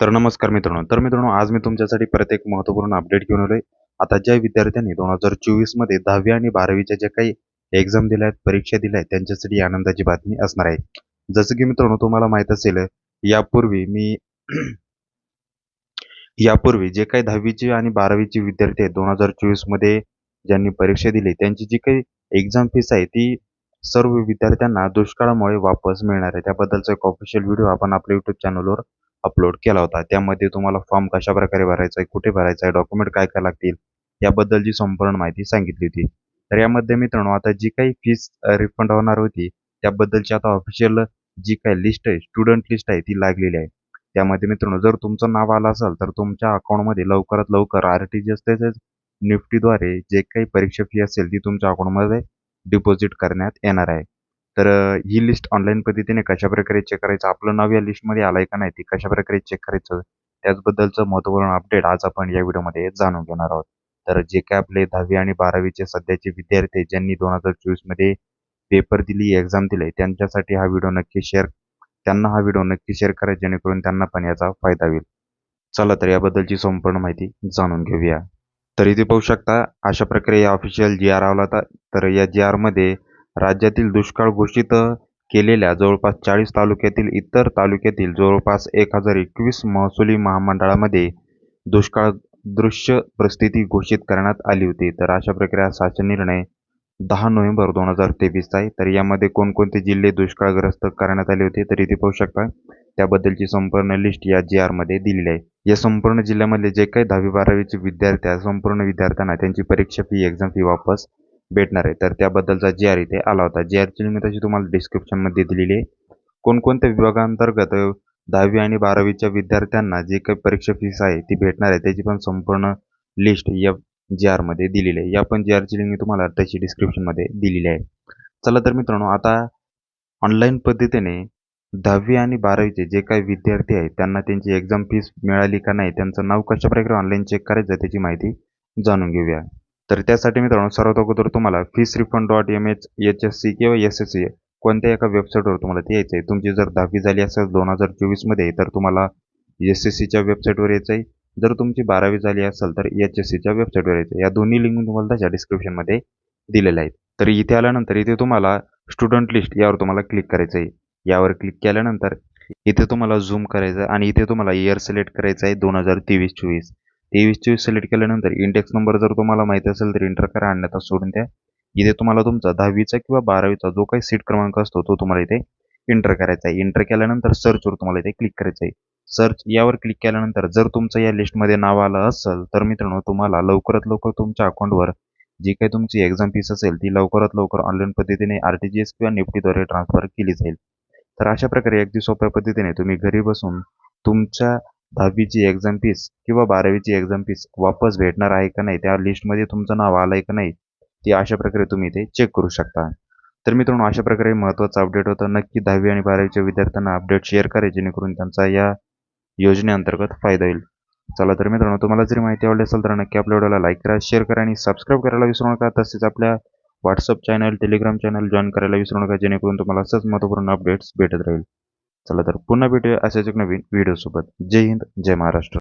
तर नमस्कार मित्रांनो. तर मित्रांनो आज मी तुमच्यासाठी परत एक महत्त्वपूर्ण अपडेट घेऊन आलोय. आता ज्या विद्यार्थ्यांनी दोन हजार चोवीसमध्ये दहावी आणि बारावीच्या ज्या काही एक्झाम दिल्या आहेत परीक्षा दिल्या आहेत त्यांच्यासाठी आनंदाची बातमी असणार आहे. जसं की मित्रांनो तुम्हाला माहीत असेल यापूर्वी मी यापूर्वी जे काही दहावीचे आणि बारावीचे विद्यार्थी आहेत दोन हजार चोवीसमध्ये ज्यांनी परीक्षा दिली त्यांची जी काही एक्झाम फीस आहे ती सर्व विद्यार्थ्यांना दुष्काळामुळे वापस मिळणार आहे. त्याबद्दलचा एक ऑफिशियल व्हिडिओ आपण आपल्या युट्यूब चॅनलवर अपलोड केला होता. त्यामध्ये तुम्हाला फॉर्म कशा प्रकारे भरायचा आहे कुठे भरायचा आहे डॉक्युमेंट काय काय लागतील याबद्दलची संपूर्ण माहिती सांगितली होती. तर यामध्ये मित्रांनो आता जी काही फीस रिफंड होणार होती त्याबद्दलची आता ऑफिशियल जी काही लिस्ट आहे स्टुडंट लिस्ट आहे ती लागलेली आहे. त्यामध्ये मित्रांनो जर तुमचं नाव आलं असेल तर तुमच्या अकाउंटमध्ये लवकरात लवकर आर टी जी असते निफ्टीद्वारे जे काही परीक्षा फी असेल ती तुमच्या अकाउंटमध्ये डिपॉझिट करण्यात येणार आहे. तर ही लिस्ट ऑनलाईन पद्धतीने कशा प्रकारे चेक करायचं आपलं नाव या लिस्टमध्ये आलंय का नाही ती कशा प्रकारे चेक करायचं त्याचबद्दलचं महत्त्वपूर्ण अपडेट आज आपण या व्हिडिओमध्ये जाणून घेणार आहोत. तर जे काय आपले दहावी आणि बारावीचे सध्याचे विद्यार्थी ज्यांनी दोन हजार चोवीसमध्ये पेपर दिली एक्झाम दिले त्यांच्यासाठी हा व्हिडिओ नक्की शेअर त्यांना हा व्हिडिओ नक्की शेअर करा जेणेकरून त्यांना पण याचा फायदा होईल. चला तर याबद्दलची संपूर्ण माहिती जाणून घेऊया. तर इथे पाहू शकता अशा प्रकारे या ऑफिशियल जी आर आला तर या जी आरमध्ये राज्यातील दुष्काळ घोषित केलेल्या जवळपास चाळीस तालुक्यातील इतर तालुक्यातील जवळपास एक हजार एकवीस महसुली महामंडळामध्ये दुष्काळ दृश्य परिस्थिती घोषित करण्यात आली होती. तर अशा प्रकारे हा शासन निर्णय दहा नोव्हेंबर दोन हजार तेवीसचा आहे. तर यामध्ये कोणकोणते जिल्हे दुष्काळग्रस्त करण्यात आले होते तर इथे पाहू शकता. त्याबद्दलची संपूर्ण लिस्ट या जी आरमध्ये दिलेली आहे. या संपूर्ण जिल्ह्यामधले जे काही दहावी बारावीचे विद्यार्थी संपूर्ण विद्यार्थ्यांना त्यांची परीक्षा फी एक्झाम फी वापस भेटणार आहे. तर त्याबद्दलचा जी आर इथे आला होता. जी आरची लिंक तशी तुम्हाला डिस्क्रिप्शनमध्ये दिलेली आहे. कोणकोणत्या विभागांतर्गत दहावी आणि बारावीच्या विद्यार्थ्यांना जे काही परीक्षा फीस आहे ती भेटणार आहे त्याची पण संपूर्ण लिस्ट या जी आरमध्ये दिलेली आहे. या पण जी आरची लिंक मी तुम्हाला तशी डिस्क्रिप्शनमध्ये दिलेली आहे. चला तर मित्रांनो आता ऑनलाईन पद्धतीने दहावी आणि बारावीचे जे काही विद्यार्थी आहेत त्यांना त्यांची एक्झाम फीस मिळाली का नाही त्यांचं नाव कशा प्रकारे ऑनलाईन चेक करायचं त्याची माहिती जाणून घेऊया. तर त्यासाठी मित्रांनो सर्वात अगोदर तुम्हाला fees refund dot M H H S C किंवा एस एस सी कोणत्या एका वेबसाईटवर तुम्हाला ते यायचं आहे. तुमची जर दहावी झाली असेल दोन हजार चोवीसमध्ये तर तुम्हाला एस एस सीच्या वेबसाईटवर यायचं आहे. जर तुमची बारावी झाली असेल तर एच एस सीच्या वेबसाईटवर यायचं या दोन्ही लिंक तुम्हाला त्याच्या डिस्क्रिप्शनमध्ये दिलेल्या आहेत. तर इथे आल्यानंतर इथे तुम्हाला स्टुडंट लिस्ट यावर तुम्हाला क्लिक करायचं आहे. यावर क्लिक केल्यानंतर इथे तुम्हाला झूम करायचं आणि इथे तुम्हाला इयर सिलेक्ट करायचं आहे दोन हजार तेवीस चोवीस. तेवीस चोवीस सिलेक्ट केल्यानंतर इंडेक्स नंबर जर तुम्हाला माहिती असेल तर इंटर करा आणण्यात सोडून द्या. इथे तुम्हाला तुमचा दहावीचा किंवा बारावीचा जो काही सीट क्रमांक असतो तो तुम्हाला इथे इंटर करायचा आहे. इंटर केल्यानंतर सर्चवर तुम्हाला इथे क्लिक करायचं आहे. सर्च यावर क्लिक केल्यानंतर जर तुमचं या लिस्टमध्ये नाव आलं असेल तर मित्रांनो तुम्हाला लवकरात लवकर तुमच्या अकाउंटवर जी काही तुमची एक्झाम फीस असेल ती लवकरात लवकर ऑनलाईन पद्धतीने आर टी जी एस किंवा निफ्टीद्वारे ट्रान्सफर केली जाईल. तर अशा प्रकारे अगदी सोप्या पद्धतीने तुम्ही घरी बसून तुमच्या दहावीची एक्झाम फीस किंवा बारावीची एक्झाम फीस वापस भेटणार आहे का नाही त्या लिस्टमध्ये तुमचं नाव आलं आहे का नाही ते अशा प्रकारे तुम्ही ते चेक करू शकता. तर मित्रांनो अशा प्रकारे महत्त्वाचं अपडेट होतं. नक्की दहावी आणि बारावीच्या विद्यार्थ्यांना अपडेट शेअर करा जेणेकरून त्यांचा या योजनेअंतर्गत फायदा होईल. चला तर मित्रांनो तुम्हाला जरी माहिती आवडली असेल तर नक्की आपल्या व्हिडिओला लाईक करा शेअर करा आणि सबस्क्राईब करायला विसरू नका. तसेच आपल्या WhatsApp channel Telegram channel join करायला विसरू नका जेणेकरून तुम्हाला असंच महत्त्वपूर्ण अपडेट्स भेटत राहील. चला तर पुन्हा भेटूया अशाच एक नवीन व्हिडिओसोबत जय हिंद जय महाराष्ट्र.